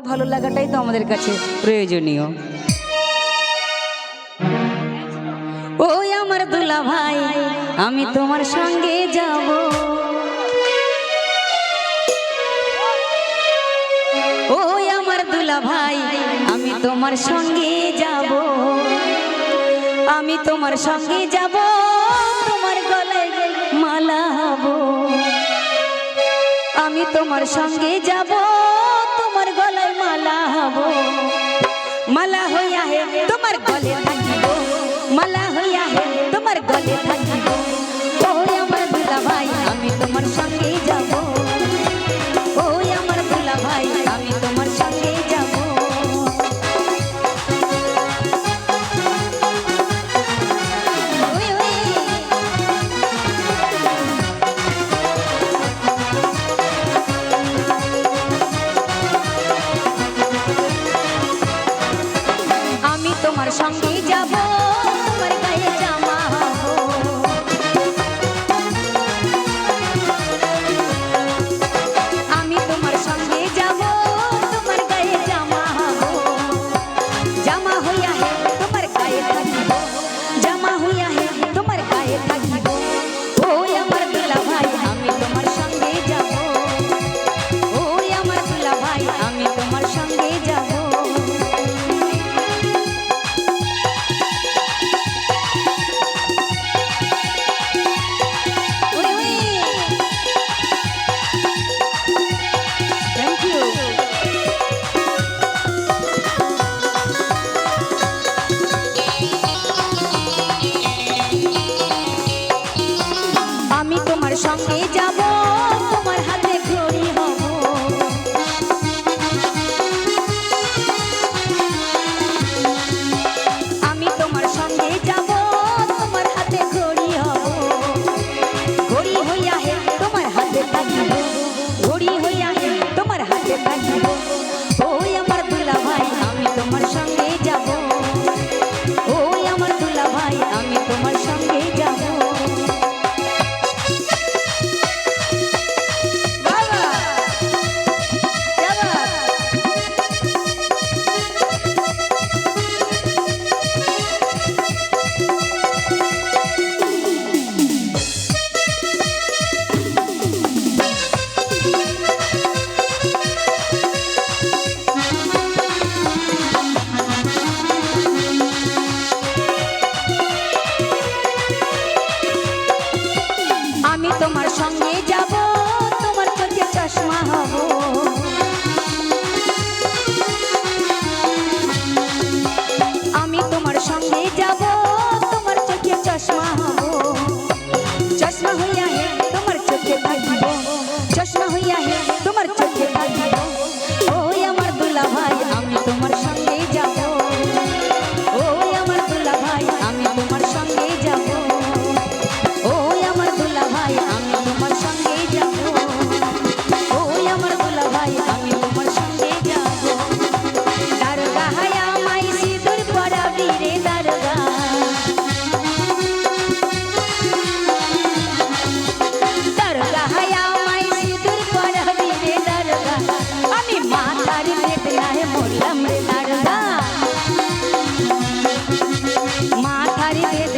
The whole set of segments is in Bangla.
ভালো লাগাটাই তো আমাদের কাছে প্রয়োজনীয়। ওই আমার দুলা ভাই, আমি তোমার সঙ্গে যাব। ওই আমার দুলা ভাই, আমি তোমার সঙ্গে যাব। আমি তোমার সঙ্গে যাব, তোমার গলায় মালা হব। আমি তোমার সঙ্গে যাব। হব মালা হইয়া হে তোমার গলে তোমার সঙ্গে যাব। Cho Iya.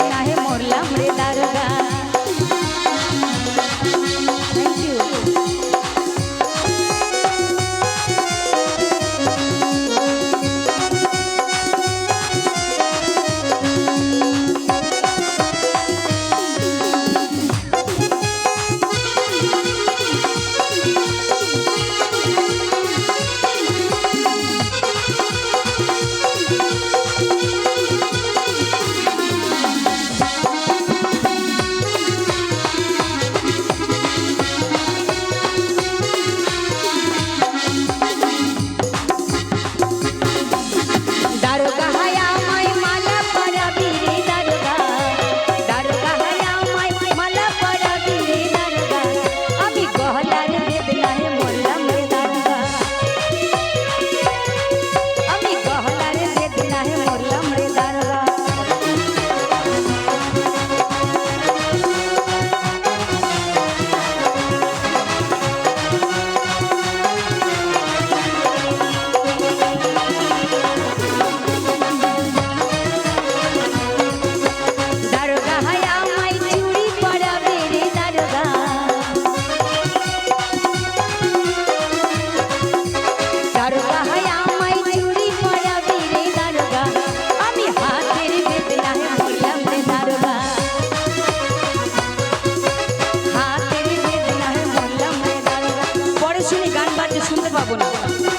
গান বাজতে শুনতে পাবো না।